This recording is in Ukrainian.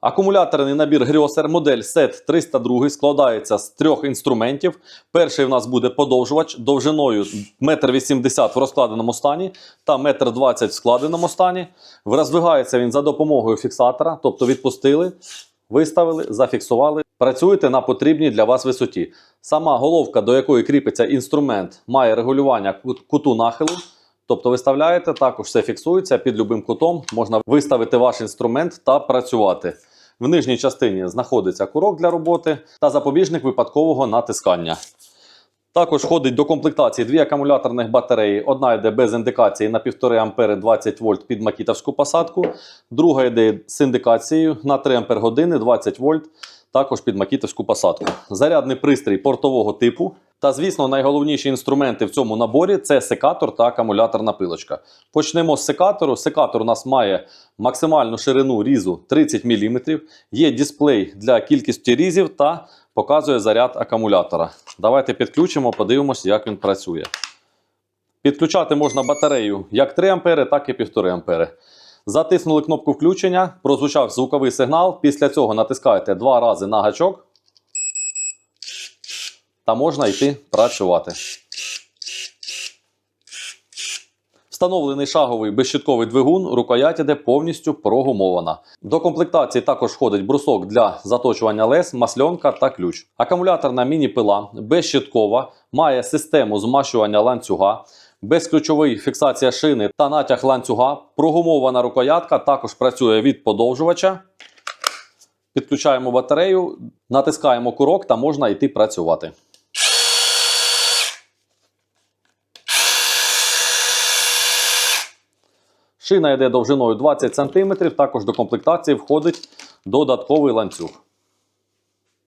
Акумуляторний набір Grosser модель SET 302 складається з трьох інструментів. Перший у нас буде подовжувач довжиною 1,80 м в розкладеному стані та 1,20 м в складеному стані. Роздвигається він за допомогою фіксатора, тобто відпустили, виставили, зафіксували. Працюєте на потрібній для вас висоті. Сама головка, до якої кріпиться інструмент, має регулювання куту нахилу. Тобто виставляєте, також все фіксується під любим кутом. Можна виставити ваш інструмент та працювати. В нижній частині знаходиться курок для роботи та запобіжник випадкового натискання. Також входить до комплектації дві акумуляторних батареї. Одна йде без індикації на 1,5 А 20 вольт під макітовську посадку. Друга йде з індикацією на 3 Ах 20 вольт, також під макітовську посадку. Зарядний пристрій портового типу. Та, звісно, найголовніші інструменти в цьому наборі це секатор та акумуляторна пилочка. Почнемо з секатору. Секатор у нас має максимальну ширину різу 30 мм, є дисплей для кількості різів та показує заряд акумулятора. Давайте підключимо, подивимося, як він працює. Підключати можна батарею як 3 А, так і 1,5 А. Затиснули кнопку включення, прозвучав звуковий сигнал. Після цього натискаєте два рази на гачок та можна йти працювати. Встановлений шаговий безщитковий двигун, рукоять іде повністю прогумована. До комплектації також входить брусок для заточування лес, масльонка та ключ. Акумуляторна міні-пила безщиткова, має систему змащування ланцюга, безключовий фіксація шини та натяг ланцюга. Прогумована рукоятка також працює від подовжувача. Підключаємо батарею, натискаємо курок та можна йти працювати. Шина йде довжиною 20 см, також до комплектації входить додатковий ланцюг.